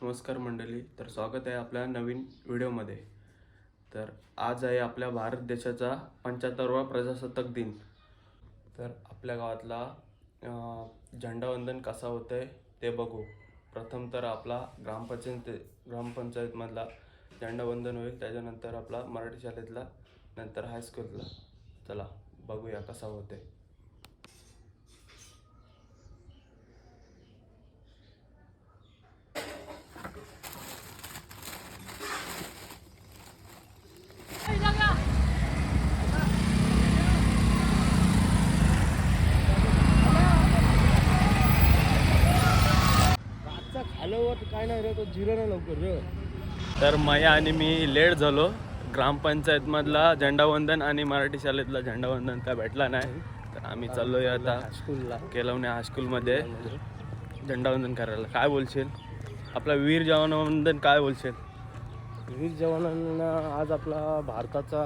नमस्कार मंडळी तर स्वागत आहे आपल्या नवीन व्हिडिओमध्ये. तर आज आहे आपल्या भारत देशाचा पंच्याहत्तरवा प्रजासत्ताक दिन. तर आपल्या गावातला झेंडावंदन कसा होतं आहे ते बघू. प्रथम तर आपला ग्रामपंचायत ग्रामपंचायतमधला झेंडावंदन होईल त्याच्यानंतर आपला मराठी शाळेतला नंतर हायस्कूलला चला बघूया कसा होते काय नाही रे तो जिरं ना लवकर रे. तर मया आणि मी लेट झालो. ग्रामपंचायतमधला झेंडावंदन आणि मराठी शाळेतला झेंडावंदन काय भेटला नाही. तर आम्ही चाललोय आता स्कूलला केलवणे हायस्कूलमध्ये. झेंडावंदन करायला. काय बोलशील? आपला वीर जवानवंदन काय बोलशील? वीर जवानांना आज आपला भारताचा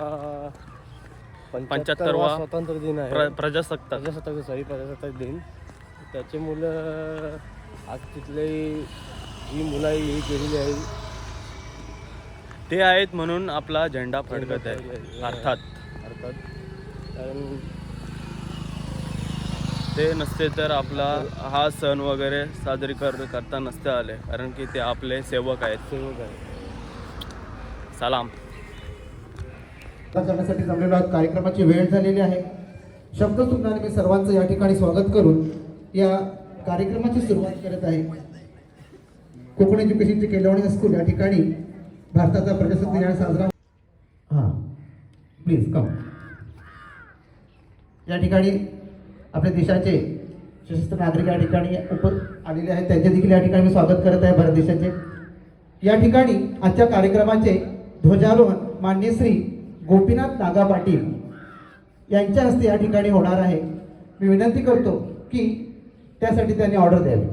75 वा स्वातंत्र्य दिन आहे. प्र प्रजासत्ताक. प्रजासत्ताक सॉरी प्रजासत्ताक दिन. त्याचे मुलं आज तिथले जी मुलं ही केलेली आहे. ते आहेत म्हणून आपला झेंडा फडकत आहे. अर्थात. अर्थात. कारण ते नसते तर आपला हा सण वगैरे साजरी कर करता नसते आले. कारण की ते आपले सेवक आहेत. सेवक आहे सलाम. करण्यासाठी जमलेलो आहोत. कार्यक्रमाची वेळ झालेली आहे. शब्द सुटणारे मी सर्वांचं या ठिकाणी स्वागत करून या कार्यक्रमाची सुरुवात करत आहे. कोकण एज्युकेशनचे केलवणी हायस्कूल या ठिकाणी भारताचा प्रजासत्ताक दिन साजरा हां. प्लीज कम या ठिकाणी आपल्या देशाचे सशस्त्र नागरिक या ठिकाणी उप आलेले आहेत. त्यांचे देखील या ठिकाणी मी स्वागत करत आहे भारत देशाचे. या ठिकाणी आजच्या कार्यक्रमाचे ध्वजारोहण मान्य श्री गोपीनाथ नागा पाटील यांच्या हस्ते या ठिकाणी होणार आहे. मी विनंती करतो की त्यासाठी त्यांनी ऑर्डर द्यावी.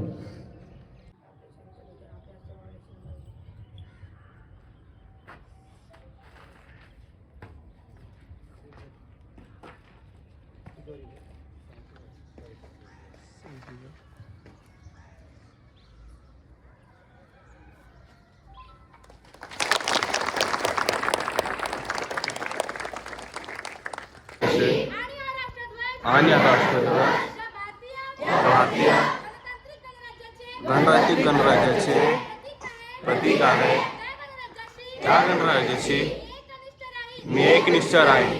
आणि राष्ट्रध्वज गणराज्य गणराज्याचे प्रतीक आहे त्या गणराज्याचे मी एकनिष्ठ आहे